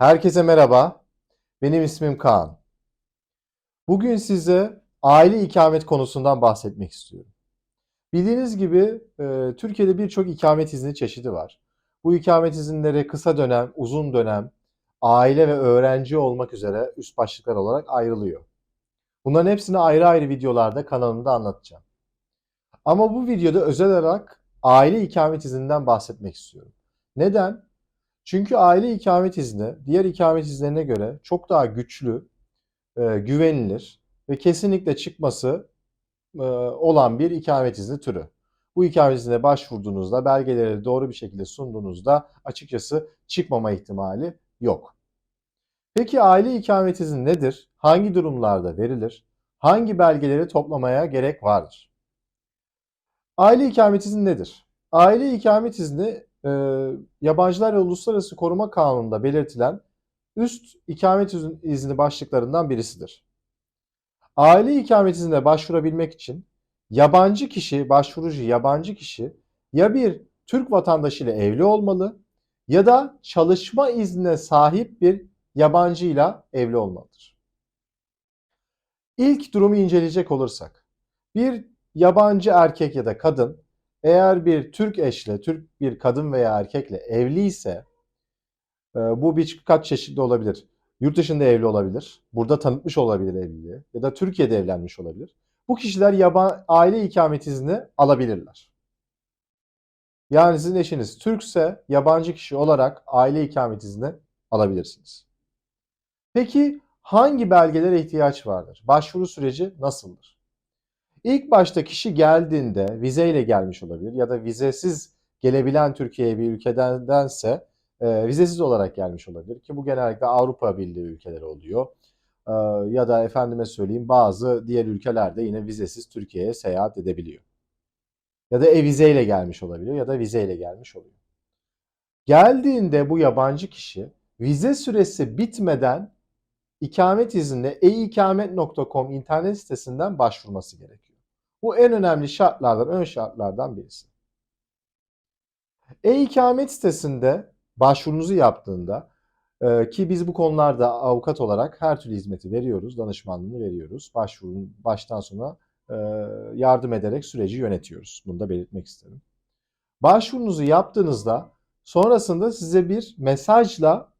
Herkese merhaba. Benim ismim Kaan. Bugün size aile ikamet konusundan bahsetmek istiyorum. Bildiğiniz gibi e, Türkiye'de birçok ikamet izni çeşidi var. Bu ikamet izinleri kısa dönem, uzun dönem, aile ve öğrenci olmak üzere üst başlıklar olarak ayrılıyor. Bunların hepsini ayrı ayrı videolarda kanalımda anlatacağım. Ama bu videoda özel olarak aile ikamet izninden bahsetmek istiyorum. Neden? Çünkü aile ikamet izni diğer ikamet izinlerine göre çok daha güçlü, e, güvenilir ve kesinlikle çıkması e, olan bir ikamet izni türü. Bu ikamet iznine başvurduğunuzda, belgeleri doğru bir şekilde sunduğunuzda açıkçası çıkmama ihtimali yok. Peki aile ikamet izni nedir? Hangi durumlarda verilir? Hangi belgeleri toplamaya gerek vardır? Aile ikamet izni nedir? Aile ikamet izni e, Yabancılar ve Uluslararası Koruma Kanunu'nda belirtilen üst ikamet izni başlıklarından birisidir. Aile ikamet iznine başvurabilmek için yabancı kişi, başvurucu yabancı kişi ya bir Türk vatandaşı ile evli olmalı ya da çalışma iznine sahip bir yabancıyla evli olmalıdır. İlk durumu inceleyecek olursak, bir yabancı erkek ya da kadın eğer bir Türk eşle, Türk bir kadın veya erkekle evliyse e, bu birkaç çeşitli olabilir. Yurt dışında evli olabilir, burada tanıtmış olabilir evliliği ya da Türkiye'de evlenmiş olabilir. Bu kişiler yaban, aile ikamet izni alabilirler. Yani sizin eşiniz Türkse yabancı kişi olarak aile ikamet izni alabilirsiniz. Peki hangi belgelere ihtiyaç vardır? Başvuru süreci nasıldır? İlk başta kişi geldiğinde vizeyle gelmiş olabilir ya da vizesiz gelebilen Türkiye'ye bir ülkedense e, vizesiz olarak gelmiş olabilir ki bu genellikle Avrupa Birliği ülkeleri oluyor. E, ya da efendime söyleyeyim bazı diğer ülkelerde yine vizesiz Türkiye'ye seyahat edebiliyor. Ya da e-vizeyle gelmiş olabiliyor ya da vizeyle gelmiş oluyor. Geldiğinde bu yabancı kişi vize süresi bitmeden ikamet iznine eikamet.com internet sitesinden başvurması gerekiyor. Bu en önemli şartlardan, ön şartlardan birisi. E-ikamet sitesinde başvurunuzu yaptığında e, ki biz bu konularda avukat olarak her türlü hizmeti veriyoruz, danışmanlığını veriyoruz. Başvurun baştan sona e, yardım ederek süreci yönetiyoruz. Bunu da belirtmek isterim. Başvurunuzu yaptığınızda sonrasında size bir mesajla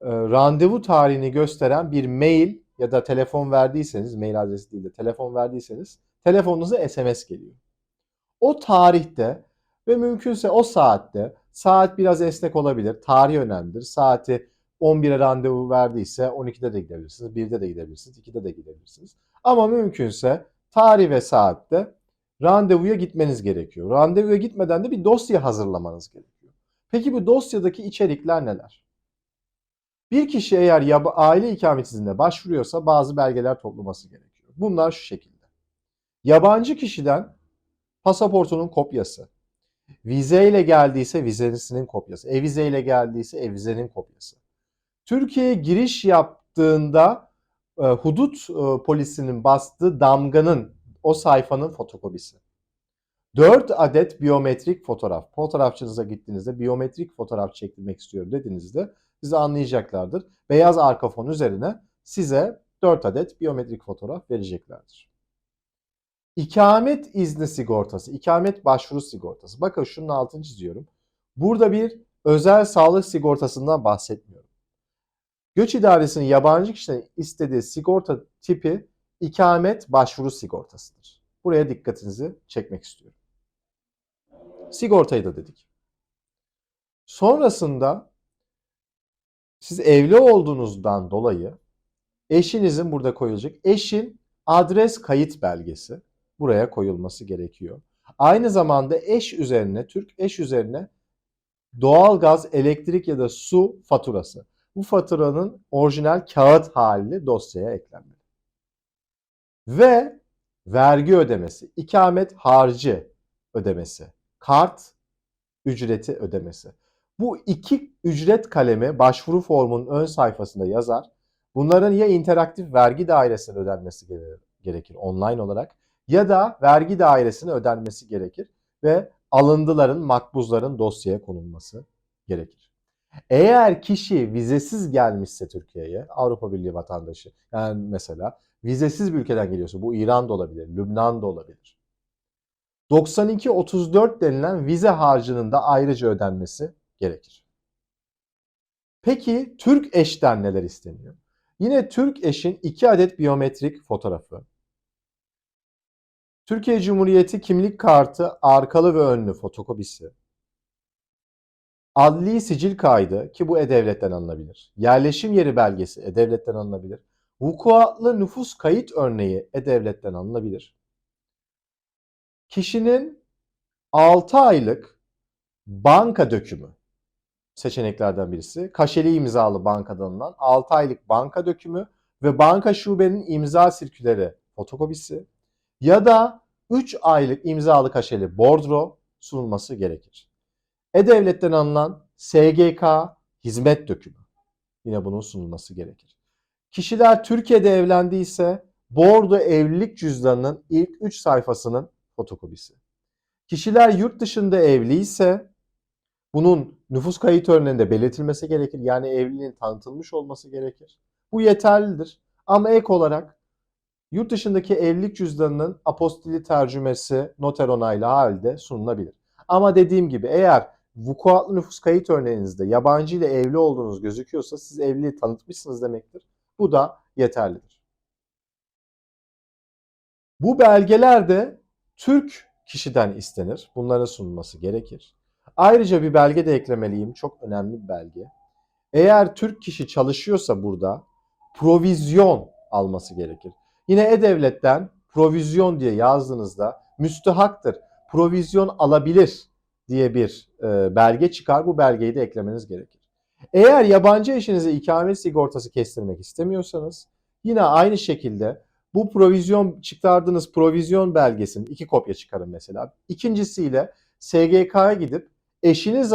e, randevu tarihini gösteren bir mail ya da telefon verdiyseniz, mail adresi değil de telefon verdiyseniz telefonunuza SMS geliyor. O tarihte ve mümkünse o saatte, saat biraz esnek olabilir, tarih önemlidir. Saati 11'e randevu verdiyse 12'de de gidebilirsiniz, 1'de de gidebilirsiniz, 2'de de gidebilirsiniz. Ama mümkünse tarih ve saatte randevuya gitmeniz gerekiyor. Randevuya gitmeden de bir dosya hazırlamanız gerekiyor. Peki bu dosyadaki içerikler neler? Bir kişi eğer aile ikamet iznine başvuruyorsa bazı belgeler toplaması gerekiyor. Bunlar şu şekilde. Yabancı kişiden pasaportunun kopyası, vize ile geldiyse vizesinin kopyası, e-vize ile geldiyse e-vizenin kopyası. Türkiye'ye giriş yaptığında e, hudut e, polisinin bastığı damganın o sayfanın fotokopisi. 4 adet biyometrik fotoğraf. Fotoğrafçınıza gittiğinizde biyometrik fotoğraf çektirmek istiyorum dediğinizde size anlayacaklardır. Beyaz arka fon üzerine size 4 adet biyometrik fotoğraf vereceklerdir. İkamet izni sigortası, ikamet başvuru sigortası. Bakın şunun altını çiziyorum. Burada bir özel sağlık sigortasından bahsetmiyorum. Göç idaresinin yabancı kişilerin istediği sigorta tipi ikamet başvuru sigortasıdır. Buraya dikkatinizi çekmek istiyorum. Sigortayı da dedik. Sonrasında siz evli olduğunuzdan dolayı eşinizin burada koyulacak eşin adres kayıt belgesi buraya koyulması gerekiyor. Aynı zamanda eş üzerine, Türk eş üzerine doğalgaz, elektrik ya da su faturası. Bu faturanın orijinal kağıt halini dosyaya eklenmeli. Ve vergi ödemesi, ikamet harcı ödemesi, kart ücreti ödemesi. Bu iki ücret kalemi başvuru formunun ön sayfasında yazar. Bunların ya interaktif vergi dairesine ödenmesi gerekir online olarak ya da vergi dairesine ödenmesi gerekir ve alındıların, makbuzların dosyaya konulması gerekir. Eğer kişi vizesiz gelmişse Türkiye'ye, Avrupa Birliği vatandaşı, yani mesela vizesiz bir ülkeden geliyorsa, bu İran da olabilir, Lübnan da olabilir. 92-34 denilen vize harcının da ayrıca ödenmesi gerekir. Peki Türk eşten neler isteniyor? Yine Türk eşin 2 adet biyometrik fotoğrafı, Türkiye Cumhuriyeti kimlik kartı arkalı ve önlü fotokopisi, adli sicil kaydı ki bu E-Devlet'ten alınabilir, yerleşim yeri belgesi E-Devlet'ten alınabilir, vukuatlı nüfus kayıt örneği E-Devlet'ten alınabilir. Kişinin 6 aylık banka dökümü seçeneklerden birisi. Kaşeli imzalı bankadan alınan 6 aylık banka dökümü ve banka şubenin imza sirküleri fotokopisi ya da 3 aylık imzalı kaşeli bordro sunulması gerekir. E-Devlet'ten alınan SGK hizmet dökümü yine bunun sunulması gerekir. Kişiler Türkiye'de evlendiyse bordo evlilik cüzdanının ilk 3 sayfasının fotokopisi. Kişiler yurt dışında evliyse bunun nüfus kayıt örneğinde belirtilmesi gerekir. Yani evliliğin tanıtılmış olması gerekir. Bu yeterlidir. Ama ek olarak yurt dışındaki evlilik cüzdanının apostili tercümesi noter onaylı halde sunulabilir. Ama dediğim gibi eğer vukuatlı nüfus kayıt örneğinizde yabancı ile evli olduğunuz gözüküyorsa siz evliliği tanıtmışsınız demektir. Bu da yeterlidir. Bu belgeler de Türk kişiden istenir. Bunların sunulması gerekir. Ayrıca bir belge de eklemeliyim. Çok önemli bir belge. Eğer Türk kişi çalışıyorsa burada provizyon alması gerekir. Yine E-Devlet'ten provizyon diye yazdığınızda müstehaktır, provizyon alabilir diye bir e, belge çıkar. Bu belgeyi de eklemeniz gerekir. Eğer yabancı eşinize ikamet sigortası kestirmek istemiyorsanız yine aynı şekilde bu provizyon çıkardığınız provizyon belgesinin iki kopya çıkarın mesela. İkincisiyle SGK'ya gidip eşiniz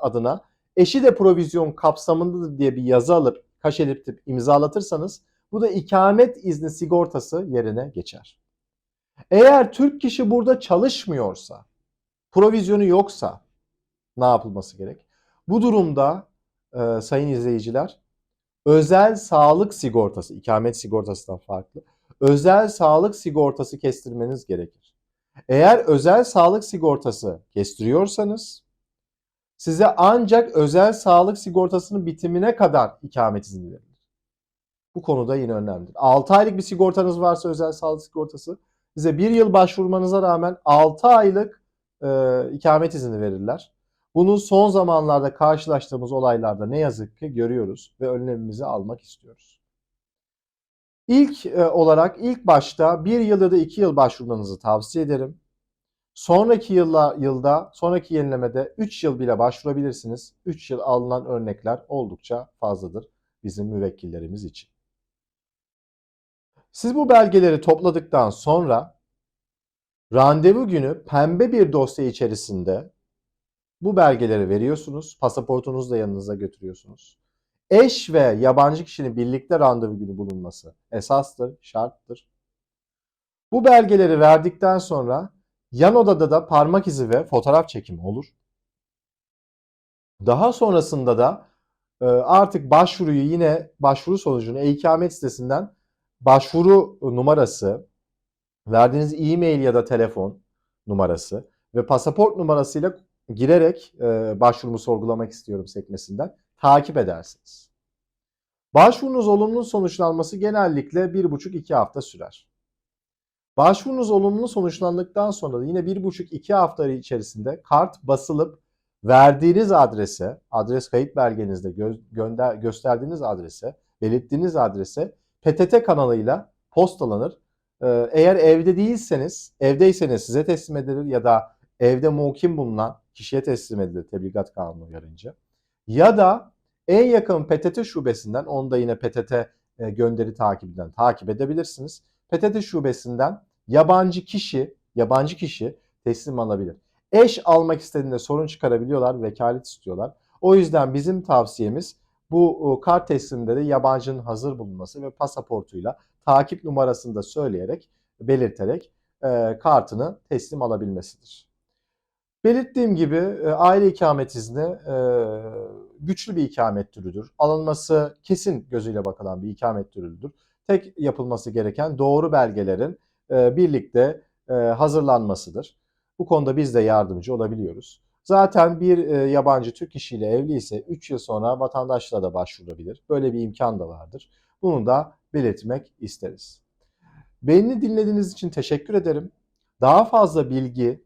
adına eşi de provizyon kapsamındadır diye bir yazı alıp kaşelitip imzalatırsanız bu da ikamet izni sigortası yerine geçer. Eğer Türk kişi burada çalışmıyorsa, provizyonu yoksa ne yapılması gerek? Bu durumda e, sayın izleyiciler özel sağlık sigortası, ikamet sigortasından farklı, özel sağlık sigortası kestirmeniz gerekir. Eğer özel sağlık sigortası kestiriyorsanız size ancak özel sağlık sigortasının bitimine kadar ikamet izni verilir. Bu konuda yine önemlidir. 6 aylık bir sigortanız varsa özel sağlık sigortası size 1 yıl başvurmanıza rağmen 6 aylık e, ikamet izni verirler. Bunu son zamanlarda karşılaştığımız olaylarda ne yazık ki görüyoruz ve önlemimizi almak istiyoruz. İlk e, olarak ilk başta 1 yıl ya da 2 yıl başvurmanızı tavsiye ederim. Sonraki yılla, yılda, sonraki yenilemede 3 yıl bile başvurabilirsiniz. 3 yıl alınan örnekler oldukça fazladır bizim müvekkillerimiz için. Siz bu belgeleri topladıktan sonra randevu günü pembe bir dosya içerisinde bu belgeleri veriyorsunuz. Pasaportunuzu da yanınıza götürüyorsunuz. Eş ve yabancı kişinin birlikte randevu günü bulunması esastır, şarttır. Bu belgeleri verdikten sonra Yan odada da parmak izi ve fotoğraf çekimi olur. Daha sonrasında da e, artık başvuruyu yine başvuru sonucunu e-ikamet sitesinden başvuru numarası, verdiğiniz e-mail ya da telefon numarası ve pasaport numarasıyla girerek e, başvurumu sorgulamak istiyorum sekmesinden takip edersiniz. Başvurunuz olumlu sonuçlanması genellikle 1,5-2 hafta sürer. Başvurunuz olumlu sonuçlandıktan sonra da yine 1,5-2 hafta içerisinde kart basılıp verdiğiniz adrese, adres kayıt belgenizde gö- gönder gösterdiğiniz adrese, belirttiğiniz adrese PTT kanalıyla postalanır. Ee, eğer evde değilseniz, evdeyseniz size teslim edilir ya da evde mukim bulunan kişiye teslim edilir tebligat kanunu uyarınca. Ya da en yakın PTT şubesinden, onu da yine PTT e, gönderi takibinden takip edebilirsiniz. PTT şubesinden yabancı kişi, yabancı kişi teslim alabilir. Eş almak istediğinde sorun çıkarabiliyorlar, vekalet istiyorlar. O yüzden bizim tavsiyemiz bu kart tesliminde de yabancının hazır bulunması ve pasaportuyla takip numarasını da söyleyerek, belirterek e, kartını teslim alabilmesidir. Belirttiğim gibi e, aile ikamet izni e, güçlü bir ikamet türüdür. Alınması kesin gözüyle bakılan bir ikamet türüdür. Tek yapılması gereken doğru belgelerin birlikte hazırlanmasıdır. Bu konuda biz de yardımcı olabiliyoruz. Zaten bir e, yabancı Türk kişiyle evliyse 3 yıl sonra vatandaşlığa da başvurulabilir. Böyle bir imkan da vardır. Bunu da belirtmek isteriz. Beni dinlediğiniz için teşekkür ederim. Daha fazla bilgi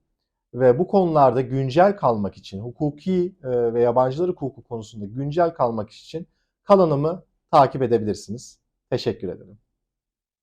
ve bu konularda güncel kalmak için, hukuki e, ve yabancılar hukuku konusunda güncel kalmak için kanalımı takip edebilirsiniz. Teşekkür ederim.